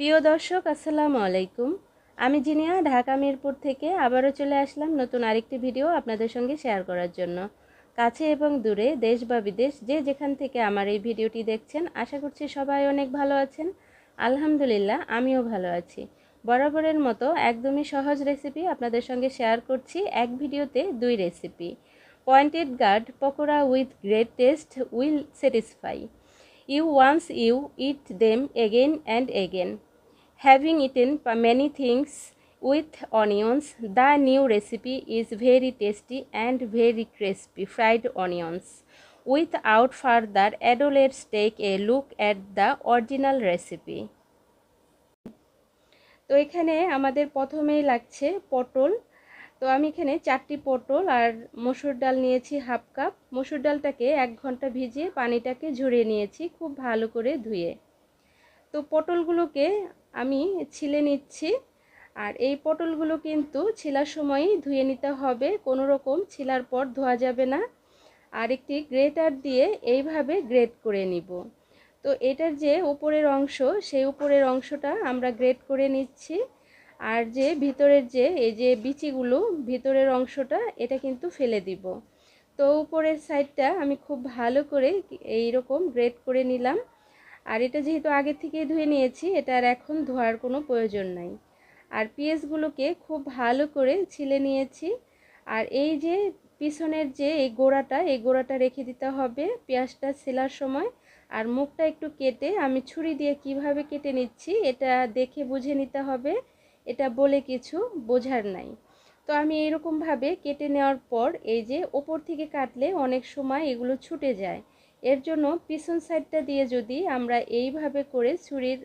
প্রিয় দর্শক, আসসালামু আলাইকুম। আমি জিনিয়া, ঢাকা মিরপুর থেকে আবারও চলে আসলাম নতুন আরেকটি ভিডিও আপনাদের সঙ্গে শেয়ার করার জন্য। কাছে এবং দূরে, দেশ বা বিদেশ, যে যেখান থেকে আমার এই ভিডিওটি দেখছেন, আশা করছি সবাই অনেক ভালো আছেন। আলহামদুলিল্লাহ, আমিও ভালো আছি। বরাবরের মতো একদমই সহজ রেসিপি আপনাদের সঙ্গে শেয়ার করছি। এক ভিডিওতে দুই recipe pointed gourd pakora with great taste will satisfy you once you eat them again and again. Having eaten many things with onions, the new recipe is very tasty and very crispy fried onions. Without further ado, let's take a look at the original recipe. তো এখানে আমাদের প্রথমেই লাগছে পটল তো আমি এখানে চারটি পটল আর মসুর ডাল নিয়েছি হাফ কাপ মসুর ডালটাকে এক ঘণ্টা ভিজিয়ে পানিটাকে ঝরিয়ে নিয়েছি খুব ভালো করে ধুয়ে তো পটলগুলোকে আমি ছিলে নিচ্ছি। আর এই পটলগুলো কিন্তু ছিলার সময়ই ধুয়ে নিতে হবে। কোনো রকম ছিলার পর ধোয়া যাবে না। আর একটি গ্রেটার দিয়ে এইভাবে গ্রেট করে নিব। তো এটার যে উপরের অংশ, সেই উপরের অংশটা আমরা গ্রেট করে নিচ্ছি। আর যে ভিতরের যে, এই যে বিচিগুলো, ভিতরের অংশটা, এটা কিন্তু ফেলে দিব। তো উপরের সাইডটা আমি খুব ভালো করে এই রকম গ্রেট করে নিলাম। আর এটা যেহেতু আগে থেকে ধুয়ে নিয়েছি এটা আর এখন ধোয়ার কোনো প্রয়োজন নাই। আর পেঁয়াজগুলোকে খুব ভালো করে ছিলে নিয়েছি। আর এই যে পিছনের যে এই গোড়াটা এই গোড়াটা রেখে দিতে হবে পেঁয়াজটা ছেলার সময়। আর মুখটা একটু কেটে আমি ছুরি দিয়ে কীভাবে কেটে নিচ্ছি, এটা দেখে বুঝে নিতে হবে। এটা বলে কিছু বোঝার নাই। তো আমি এরকমভাবে কেটে নেওয়ার পর এই যে ওপর থেকে কাটলে অনেক সময় এগুলো ছুটে যায়। এর জন্য পিছন সাইডটা দিয়ে যদি আমরা এইভাবে করে ছুরির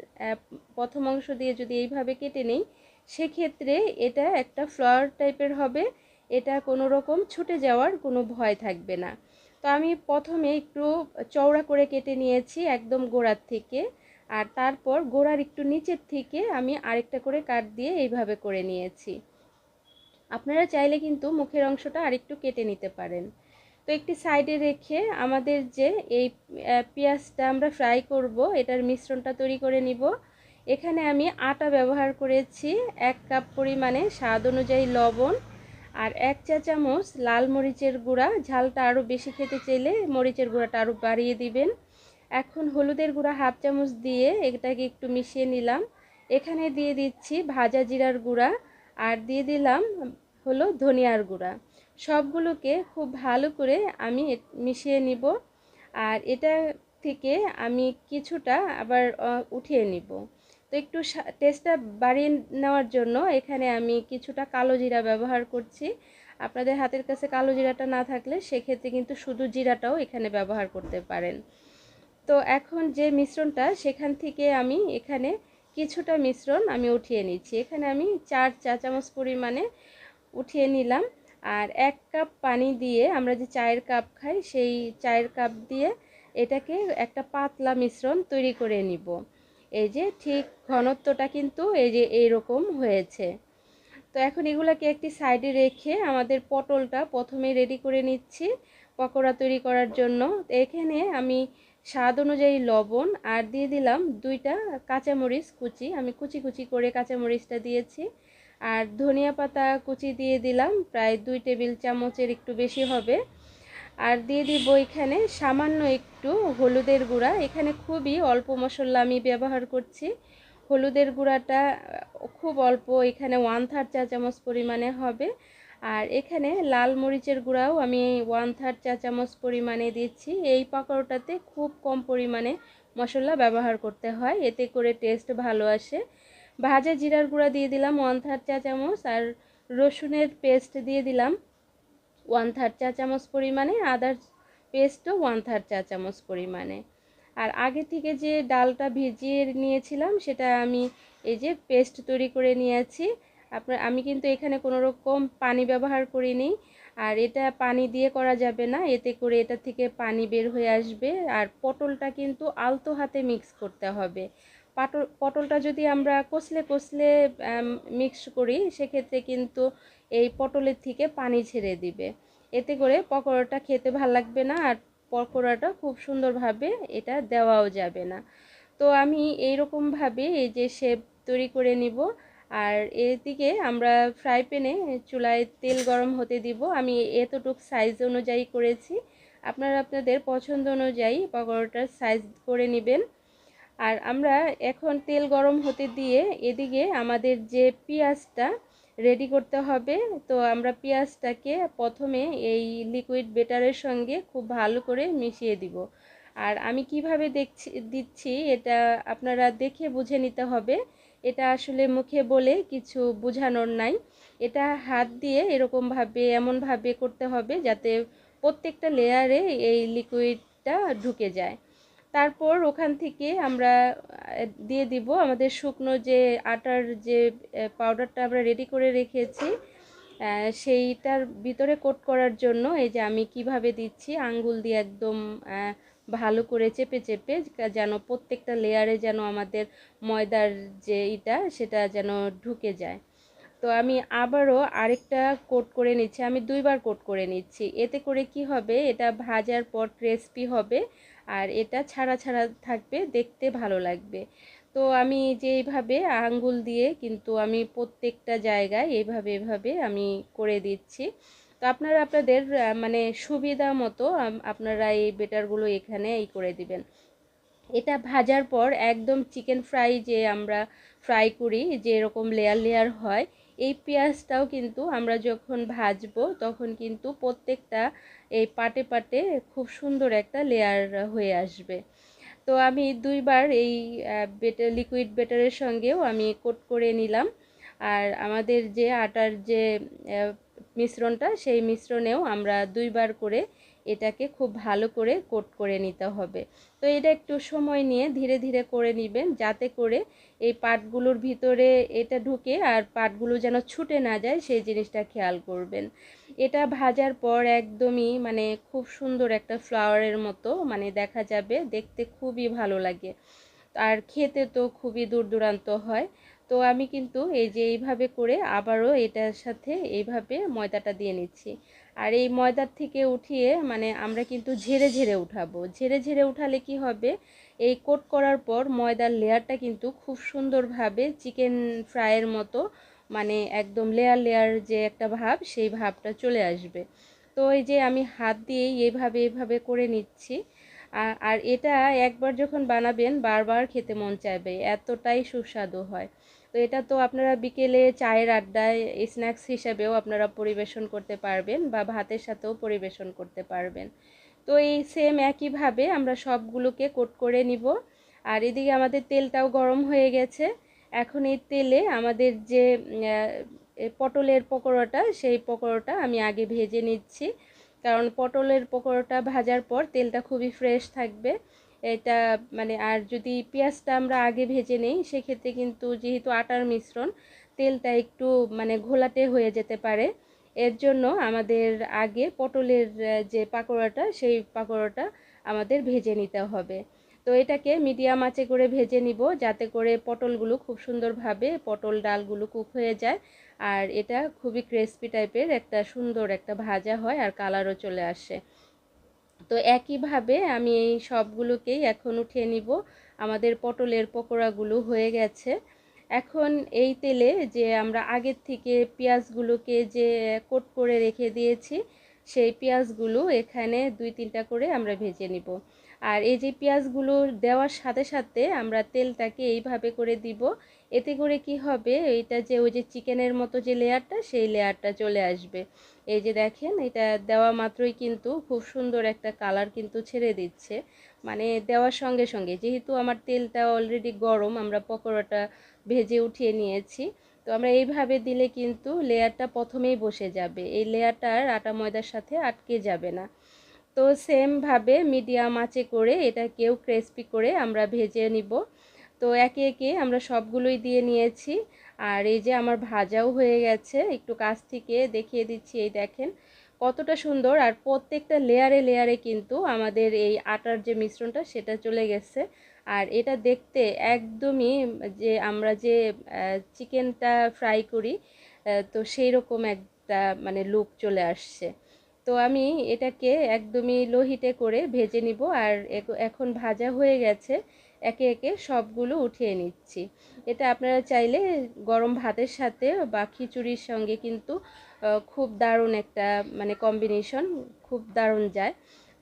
প্রথম অংশ দিয়ে যদি এইভাবে কেটে নিই, সেক্ষেত্রে এটা একটা ফ্লাওয়ার টাইপের হবে। এটা কোনো রকম ছুটে যাওয়ার কোনো ভয় থাকবে না। তো আমি প্রথমে একটু চওড়া করে কেটে নিয়েছি একদম গোড়ার থেকে। আর তারপর গোড়ার একটু নিচের থেকে আমি আরেকটা করে কাট দিয়ে এইভাবে করে নিয়েছি। আপনারা চাইলে কিন্তু মুখের অংশটা আরেকটু কেটে নিতে পারেন। তো একটি সাইডে রেখে আমাদের যে এই পেঁয়াজটা আমরা ফ্রাই করব, এটার মিশ্রণটা তৈরি করে নিব। এখানে আমি আটা ব্যবহার করেছি এক কাপ পরিমাণে স্বাদ অনুযায়ী লবণ আর এক চা চামচ লাল মরিচের গুঁড়া। ঝালটা আরও বেশি খেতে চাইলে মরিচের গুঁড়াটা আরও বাড়িয়ে দিবেন। এখন হলুদের গুঁড়া হাফ চামচ দিয়ে এটাকে একটু মিশিয়ে নিলাম। এখানে দিয়ে দিচ্ছি ভাজা জিরার গুঁড়া আর দিয়ে দিলাম হলো ধনিয়ার গুঁড়া। সবগুলোকে খুব ভালো করে আমি মিশিয়ে নিব। আর এটা থেকে আমি কিছুটা আবার উঠিয়ে নিব। তো একটু টেস্টটা বাড়িয়ে নেওয়ার জন্য এখানে আমি কিছুটা কালো জিরা ব্যবহার করছি। আপনাদের হাতের কাছে কালো জিরাটা না থাকলে সেক্ষেত্রে কিন্তু শুধু জিরাটাও এখানে ব্যবহার করতে পারেন। তো এখন যে মিশ্রণটা, সেখান থেকে আমি এখানে কিছুটা মিশ্রণ আমি উঠিয়ে নিচ্ছি। এখানে আমি চার চা চামচ পরিমাণে উঠিয়ে নিলাম। আর এক কাপ পানি দিয়ে আমরা যে চায়ের কাপ খাই, সেই চায়ের কাপ দিয়ে এটাকে একটা পাতলা মিশ্রণ তৈরি করে নিব। এই যে ঠিক ঘনত্বটা কিন্তু এই যে এইরকম হয়েছে। তো এখন এগুলাকে একটি সাইডে রেখে আমাদের পটলটা প্রথমে রেডি করে নিচ্ছি পকোড়া তৈরি করার জন্য। এখানে আমি স্বাদ অনুযায়ী লবণ আর দিয়ে দিলাম দুইটা কাঁচামরিচ কুচি। আমি কুচি কুচি করে কাঁচামরিচটা দিয়েছি। আর ধনিয়া পাতা কুচি দিয়ে দিলাম, প্রায় দুই টেবিল চামচের একটু বেশি হবে। আর দিয়ে দিব এখানে সামান্য একটু হলুদের গুঁড়া। এখানে খুবই অল্প মশলা আমি ব্যবহার করছি। হলুদের গুঁড়াটা, খুব অল্প, এখানে ওয়ান থার্ড চা চামচ পরিমাণে হবে। আর এখানে লাল মরিচের গুঁড়াও আমি ওয়ান থার্ড চা চামচ পরিমাণে দিচ্ছি। এই পাকোড়াটাতে খুব কম পরিমাণে মশলা ব্যবহার করতে হয়, এতে করে টেস্ট ভালো আসে। ভাজা জিরার গুঁড়া দিয়ে দিলাম ওয়ান থার্ড চা চামচ, আর রসুনের পেস্ট দিয়ে দিলাম ওয়ান থার্ড চা চামচ পরিমাণে, আদার পেস্টও ওয়ান থার্ড চা চামচ পরিমাণে। আর আগে থেকে যে ডালটা ভিজিয়ে নিয়েছিলাম, সেটা আমি এই যে পেস্ট তৈরি করে নিয়েছি। আপনার, আমি কিন্তু এখানে কোনো রকম পানি ব্যবহার করিনি, আর এটা পানি দিয়ে করা যাবে না, এতে করে এটা থেকে পানি বের হয়ে আসবে, আর পটলটা কিন্তু আলতো হাতে মিক্স করতে হবে। পাটল পটলটা যদি আমরা কষলে কষলে মিক্স করি, সেক্ষেত্রে কিন্তু এই পটলের থেকে পানি ছেড়ে দিবে। এতে করে পকোড়াটা খেতে ভালো লাগবে না আর পকোড়াটা খুব সুন্দরভাবে এটা দেওয়াও যাবে না। তো আমি এইরকমভাবে এই যে শেপ তৈরি করে নিব আর এদিকে আমরা ফ্রাই প্যানে চুলায় তেল গরম হতে দিব। আমি এতটুক সাইজ অনুযায়ী করেছি। আপনারা আপনাদের পছন্দ অনুযায়ী পকোড়াটার সাইজ করে নেবেন। আর আমরা এখন তেল গরম হতে দিয়ে এদিকে আমাদের যে পেঁয়াজটা রেডি করতে হবে, তো আমরা পেঁয়াজটাকে প্রথমে এই লিকুইড বেটারের সঙ্গে খুব ভালো করে মিশিয়ে দিব। আর আমি কীভাবে দেখছি, দিচ্ছি এটা আপনারা দেখে বুঝে নিতে হবে। এটা আসলে মুখে বলে কিছু বোঝানোর নাই। এটা হাত দিয়ে এরকমভাবে, এমনভাবে করতে হবে যাতে প্রত্যেকটা লেয়ারে এই লিকুইডটা ঢুকে যায়। তারপর ওখান থেকে আমরা দিয়ে দিব আমাদের শুকনো যে আটার যে পাউডারটা আমরা রেডি করে রেখেছি সেইটার ভিতরে কোট করার জন্য এই যে আমি কীভাবে দিচ্ছি, আঙ্গুল দিয়ে একদম ভালো করে চেপে চেপে যেন প্রত্যেকটা লেয়ারে যেন আমাদের ময়দার যে ইটা সেটা যেন ঢুকে যায়। তো আমি আবারও আরেকটা কোট করে নিচ্ছি, আমি দুইবার কোট করে নিচ্ছি। এতে করে কি হবে, এটা ভাজার পর ক্রেসপি হবে। আর এটা ছাড়া ছাড়া থাকবে, দেখতে ভালো লাগবে। তো আমি যে এইভাবে আঙ্গুল দিয়ে কিন্তু আমি প্রত্যেকটা জায়গায় এইভাবে এভাবে আমি করে দিচ্ছি। তো আপনারা আপনাদের মানে সুবিধা মতো আপনারা এই বেটারগুলো এখানে এই করে দিবেন। এটা ভাজার পর একদম চিকেন ফ্রাই যে আমরা ফ্রাই করি যে এরকম লেয়ার লেয়ার হয় এই পেঁয়াজটাও কিন্তু আমরা যখন ভাজবো, তখন কিন্তু প্রত্যেকটা এই পাটে পাটে খুব সুন্দর একটা লেয়ার হয়ে আসবে। তো আমি দুইবার এই বেটার লিকুইড বেটারের সঙ্গেও আমি কোট করে নিলাম। আর আমাদের যে আটার যে মিশ্রণটা, সেই মিশ্রণেও আমরা দুইবার করে এটাকে খুব ভালো করে কোট করে নিতে হবে। তো এটা একটু সময় নিয়ে ধীরে ধীরে করে নেবেন যাতে করে এই পাটগুলোর ভিতরে এটা ঢুকে আর পাটগুলো যেন ছুটে না যায় সেই জিনিসটা খেয়াল করবেন। এটা ভাজার পর একদমই মানে খুব সুন্দর একটা ফ্লাওয়ারের মতো মানে দেখা যাবে, দেখতে খুবই ভালো লাগে। আর খেতে তো খুবই দূর দূরান্ত হয়। তো আমি কিন্তু এই যে এইভাবে করে আবারও এটার সাথে এইভাবে ময়দাটা দিয়ে নিচ্ছি। আর এই ময়দার থেকে উঠিয়ে মানে আমরা কিন্তু ঝেড়ে ঝেড়ে উঠাবো। ঝেড়ে ঝেড়ে উঠালে কি হবে? এই কোট করার পর ময়দার লেয়ারটা কিন্তু খুব সুন্দরভাবে চিকেন ফ্রাইয়ের মতো মানে একদম লেয়ার লেয়ার যে একটা ভাব, সেই ভাবটা চলে আসবে। তো এই যে আমি হাত দিয়েই এইভাবে এইভাবে করে নিচ্ছি। আর এটা একবার যখন বানাবেন বারবার খেতে মন চাইবে, এতটাই সুস্বাদু হয়। তো এটা তো আপনারা বিকেলে চায়ের আড্ডায় স্ন্যাক্স হিসাবেও আপনারা পরিবেশন করতে পারবেন বা ভাতের সাথেও পরিবেশন করতে পারবেন। তো এই সেম একইভাবে আমরা সবগুলোকে কোট করে নিব। আর এদিকে আমাদের তেলটাও গরম হয়ে গেছে। এখন এই তেলে আমাদের যে পটলের পকোড়াটা, সেই পকোড়াটা আমি আগে ভেজে নিচ্ছি। কারণ পটলের পকোড়াটা ভাজার পর তেলটা খুবই ফ্রেশ থাকবে। এটা মানে আর যদি পেঁয়াজটা আমরা আগে ভেজে নেই, সেক্ষেত্রে কিন্তু যেহেতু আটার মিশ্রণ, তেলটা একটু মানে ঘোলাটে হয়ে যেতে পারে। এর জন্য আমাদের আগে পটলের যে পাকোড়াটা, সেই পাকোড়াটা আমাদের ভেজে নিতে হবে। তো এটাকে মিডিয়াম আঁচে করে ভেজে নিব, যাতে করে পটলগুলো খুব সুন্দরভাবে পটল ডালগুলো কুক হয়ে যায়। আর এটা খুবই ক্রিসপি টাইপের একটা সুন্দর একটা ভাজা হয়, আর কালারও চলে আসে। তো একইভাবে আমি এই সবগুলোকেই এখন উঠিয়ে নিব। আমাদের পটলের পকোড়াগুলো হয়ে গেছে। এখন এই তেলে যে আমরা আগের থেকে পেঁয়াজগুলোকে যে কোট করে রেখে দিয়েছি, সেই পেঁয়াজগুলো এখানে দুই তিনটা করে আমরা ভেজে নিব। আর এই যে পেঁয়াজগুলো দেওয়ার সাথে সাথে আমরা তেলটাকে এইভাবে করে দিব। এতে করে কি হবে, এইটা যে ওই যে চিকেনের মতো যে লেয়ারটা, সেই লেয়ারটা চলে আসবে। এই যে দেখেন, এটা দেওয়া মাত্রই কিন্তু খুব সুন্দর একটা কালার কিন্তু ছেড়ে দিচ্ছে। মানে দেওয়ার সঙ্গে সঙ্গে, যেহেতু আমার তেলটা অলরেডি গরম, আমরা পকোড়াটা ভেজে উঠিয়ে নিয়েছি, তো আমরা এইভাবে দিলে কিন্তু লেয়ারটা প্রথমেই বসে যাবে। এই লেয়ারটার আটা ময়দার সাথে আটকে যাবে না। তো সেমভাবে মিডিয়াম আঁচে করে এটাকেও ক্রেসপি করে আমরা ভেজে নিব। তো একে একে আমরা সবগুলোই দিয়ে নিয়েছি। আর এই যে আমার ভাজাও হয়ে গেছে, একটু কাছ থেকে দেখিয়ে দিচ্ছি, এই দেখেন কতটা সুন্দর। আর প্রত্যেকটা লেয়ারে লেয়ারে কিন্তু আমাদের এই আটার যে মিশ্রণটা, সেটা চলে গেছে। আর এটা দেখতে একদমই যে আমরা যে চিকেনটা ফ্রাই করি তো সেই রকম একটা মানে লুক চলে আসছে। তো আমি এটাকে একদমই লোহিতে করে ভেজে নিব। আর এখন ভাজা হয়ে গেছে। একে একে সবগুলো উঠিয়ে নিচ্ছি। এটা আপনারা চাইলে গরম ভাতের সাথে বা খিচুড়ির সঙ্গে কিন্তু খুব দারুণ একটা মানে কম্বিনেশন খুব দারুণ যায়।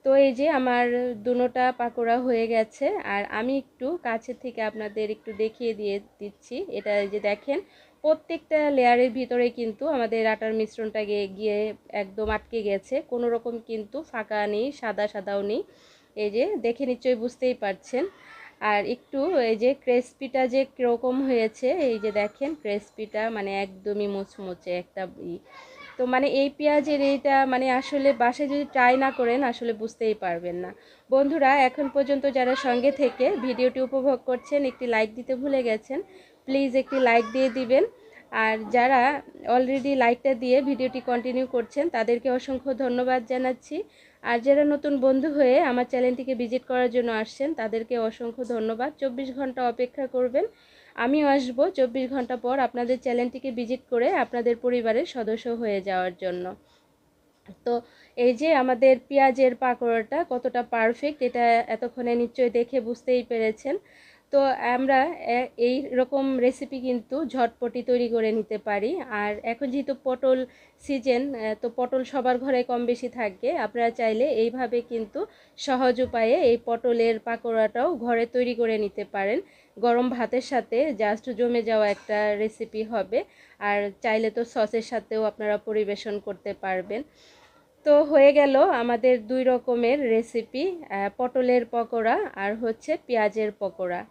তো এই যে আমার দুনোটা পাকোড়া হয়ে গেছে, আর আমি একটু কাছে থেকে আপনাদের একটু দেখিয়ে দিয়ে দিচ্ছি। এটা যে দেখেন, প্রত্যেকটা লেয়ারের ভিতরে কিন্তু আমাদের আটার মিশ্রণটা গিয়ে গিয়ে একদম আটকে গেছে। কোনো রকম কিন্তু ফাঁকা নেই, সাদা সাদাও নেই। এই যে দেখে নিশ্চয়ই বুঝতেই পারছেন। আর একটু এই যে ক্রেসপিটা যে কীরকম হয়েছে, এই যে দেখেন ক্রেসপিটা মানে একদমই মুচমুচে একটা তো মানে এই পেঁয়াজের এইটা মানে আসলে বাসায় যদি ট্রাই না করেন আসলে বুঝতেই পারবেন না। বন্ধুরা, এখন পর্যন্ত যারা সঙ্গে থেকে ভিডিওটি উপভোগ করছেন, একটি লাইক দিতে ভুলে গেছেন প্লিজ একটি লাইক দিয়ে দিবেন। আর যারা অলরেডি লাইকটা দিয়ে ভিডিওটি কন্টিনিউ করছেন, তাদেরকে অসংখ্য ধন্যবাদ জানাচ্ছি। আর যারা নতুন বন্ধু হয়ে আমার চ্যানেলটিকে ভিজিট করার জন্য আসছেন, তাদেরকে অসংখ্য ধন্যবাদ। চব্বিশ ঘণ্টা অপেক্ষা করবেন। আমিও আসব চব্বিশ ঘণ্টা পর আপনাদের চ্যানেলটিকে ভিজিট করে আপনাদের পরিবারের সদস্য হয়ে যাওয়ার জন্য। তো এই যে আমাদের পেঁয়াজের পাকোড়াটা কতটা পারফেক্ট এটা এতক্ষণে নিশ্চয়ই দেখে বুঝতেই পেরেছেন। তো আমরা এই রকম রেসিপি কিন্তু ঝটপটি তৈরি করে নিতে পারি। আর এখন যেহেতু পটল সিজন তো পটল সবার ঘরে কম বেশি থাকবে আপনারা চাইলে এইভাবে কিন্তু সহজ উপায়ে এই পটলের পাকোড়াটাও ঘরে তৈরি করে নিতে পারেন। গরম ভাতের সাথে জাস্ট জমে যাওয়া একটা রেসিপি হবে। আর চাইলে তো সসের সাথেও আপনারা পরিবেশন করতে পারবেন। তো হয়ে গেল আমাদের দুই রকমের রেসিপি পটলের পকোড়া আর হচ্ছে পেঁয়াজের পকোড়া।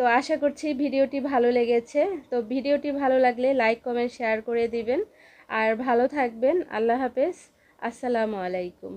তো আশা করছি ভিডিওটি ভালো লেগেছে। তো ভিডিওটি ভালো লাগলে লাইক, কমেন্ট, শেয়ার করে দিবেন। আর ভালো থাকবেন। আল্লাহ হাফেজ। আসসালামু আলাইকুম।